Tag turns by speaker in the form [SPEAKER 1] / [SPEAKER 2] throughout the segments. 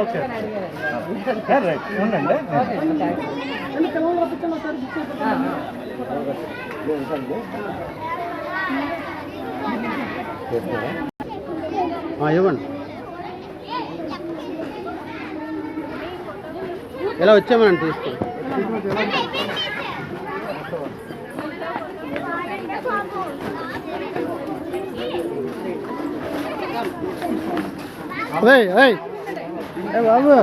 [SPEAKER 1] Okay right ఉండండి ఇవ్వండి ఎలా వచ్చామని తీసుకో బాబు.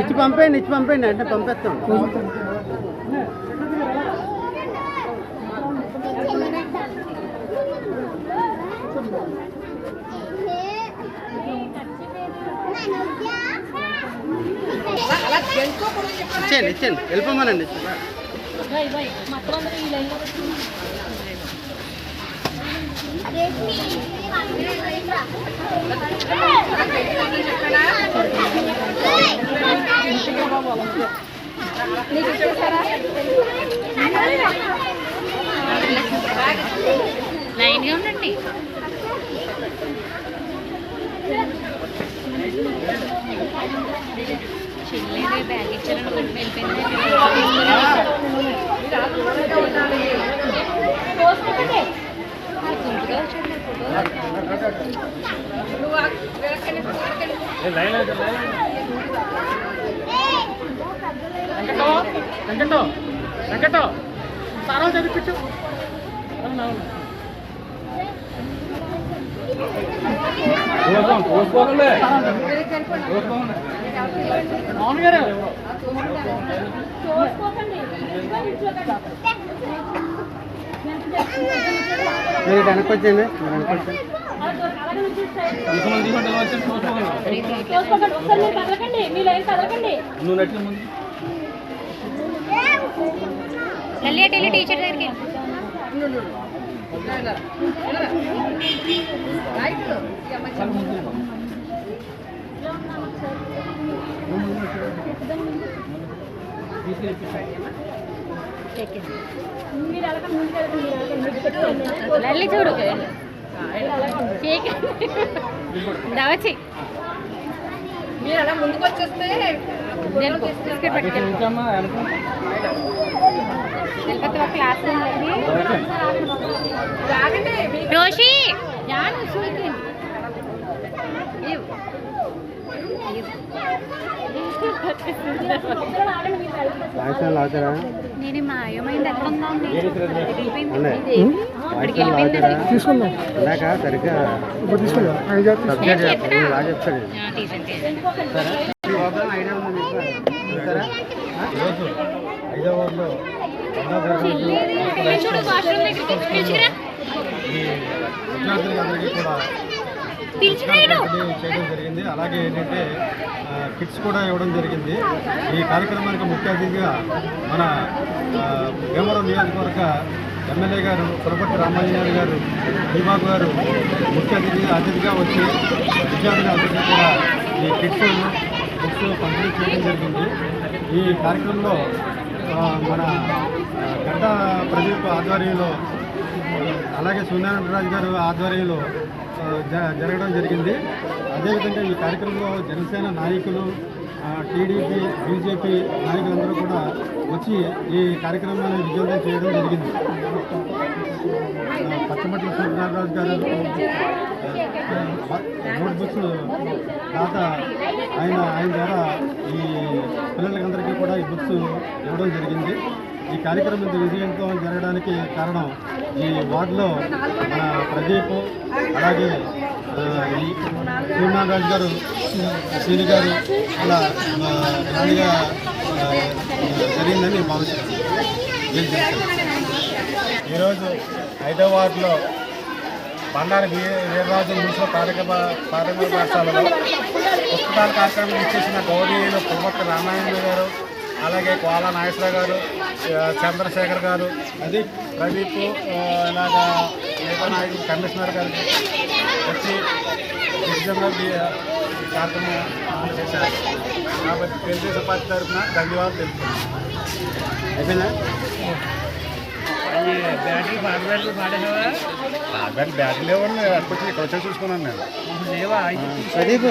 [SPEAKER 1] ఇచ్చి పంపేయండి ఇచ్చి పంపేయండి అంటే పంపిస్తాం. ఇచ్చేయండి ఇచ్చేయండి వెళ్ళిపోమనండి
[SPEAKER 2] లైన్గా ఉండండి Thank you. చెల్లి బ్యాగ్ ఇచ్చారని కొట్టి గుంపుగా వచ్చింది
[SPEAKER 1] వెంకటో వెంకటో సారా చదివించు అవును గారు మీరు వెనక్కి వచ్చేయండి. మీరు వెనక్కి వచ్చేయండి.
[SPEAKER 2] టీచర్ దగ్గరికి.
[SPEAKER 3] రైట్
[SPEAKER 2] వెళ్ళి చూడు. కేక్ దావచ్చి
[SPEAKER 3] మీరు అలా ముందుకు వచ్చేస్తే
[SPEAKER 2] బిస్కెట్ పట్టుకెళ్ళి. వెళ్ళిపోతే ఒక క్లాస్ రోషి. జాను చూడండి నేను మాయమైంది ఎక్కడ ఉందా.
[SPEAKER 1] తీసుకుందాం. ఇందాక సరిగ్గా చెప్తాడు హైదరాబాద్లో విద్యార్థులందరికీ కూడా పంపిణీ చేయడం జరిగింది. అలాగే ఏంటంటే కిట్స్ కూడా ఇవ్వడం జరిగింది. ఈ కార్యక్రమానికి ముఖ్య అతిథిగా మన భీమవరం నియోజకవర్గ ఎమ్మెల్యే గారు పురపట్టి రామాంజనేయులు గారు దీబాబు గారు ముఖ్య అతిథిగా అతిథిగా వచ్చి విద్యార్థులందరికీ కూడా ఈ కిట్స్ బుక్స్ పంపిణీ చేయడం జరిగింది. ఈ కార్యక్రమంలో మన గడ్డ ప్రదీప్ ఆధ్వర్యంలో అలాగే సూర్యనారాయణరాజు గారు ఆధ్వర్యంలో జ- జరగడం జరిగింది. అదేవిధంగా ఈ కార్యక్రమంలో జనసేన నాయకులు టీడీపీ బీజేపీ నాయకులందరూ కూడా వచ్చి ఈ కార్యక్రమాన్ని విజయవంతం చేయడం జరిగింది. పచ్చమట్ల సూర్యనారాయణరాజు గారు నోట్ బుక్స్ దాత ఆయన ఆయన ద్వారా ఈ పిల్లలకందరికీ కూడా ఈ బుక్స్ ఇవ్వడం జరిగింది. ఈ కార్యక్రమం విజయంతో జరగడానికి కారణం ఈ వార్డులో మన ప్రదీప్ అలాగే ఆ, ఈ సూర్యనారాయణ గారు శ్రీని గారు అలా గ్రాండ్గా జరిగిందని భావిస్తున్నాను ఈరోజు హైదరాబాద్లో బండారు వీరరాజు మున్సిపల్ కార్యక్రమ ప్రాథమిక పాఠశాలలో పుస్తకాల కార్యక్రమం ఇచ్చేసిన గౌరీలు పుమ్మక్క రామాయణ గారు
[SPEAKER 4] అలాగే కోలా నాగేశ్వర గారు చంద్రశేఖర్ గారు అది ప్రదీప్ ఇలాగా నాయకులు కమిషనర్ గారు వచ్చి ఈ కార్యక్రమం అమలు చేశారు. కాబట్టి తెలుగుదేశం పార్టీ తరఫున ధన్యవాదాలు తెలుపుతున్నాను. బ్యాటరీ బ్యాటరీ బ్యాటరీ లేవండి అక్కడికి ఇక్కడ వచ్చి చూసుకున్నాను నేను.
[SPEAKER 5] ప్రదీప్.